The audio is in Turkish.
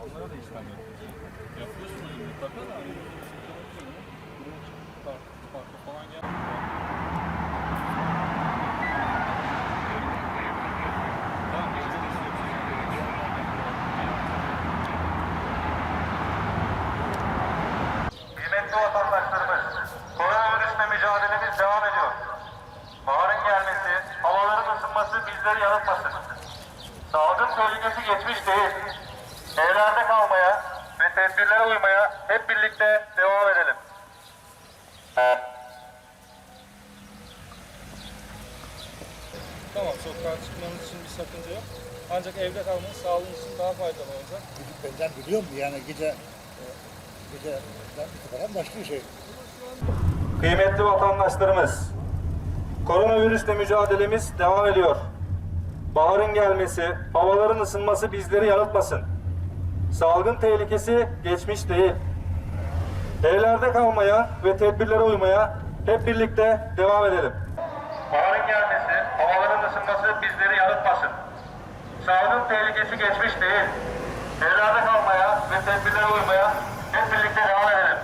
Onlara da işlem mücadelemiz devam ediyor. Baharın gelmesi, havaların ısınması bizleri yanıltmasın. Salgın tehlikesi geçmiş değil. Evlerde kalmaya ve tedbirlere uymaya hep birlikte devam edelim. Tamam sokağa çıkmanız için bir sakınca yok. Ancak evde kalmanız sağlığınız için daha faydalı olacak. Ben biliyorum yani gece e, gece itibaren başlıyor şey. Kıymetli vatandaşlarımız, koronavirüsle mücadelemiz devam ediyor baharın gelmesi, havaların ısınması bizleri yanıltmasın. Salgın tehlikesi geçmiş değil. Evlerde kalmaya ve tedbirlere uymaya hep birlikte devam edelim. Baharın gelmesi, havaların ısınması bizleri yanıltmasın. Salgın tehlikesi geçmiş değil. Evlerde kalmaya ve tedbirlere uymaya hep birlikte devam edelim.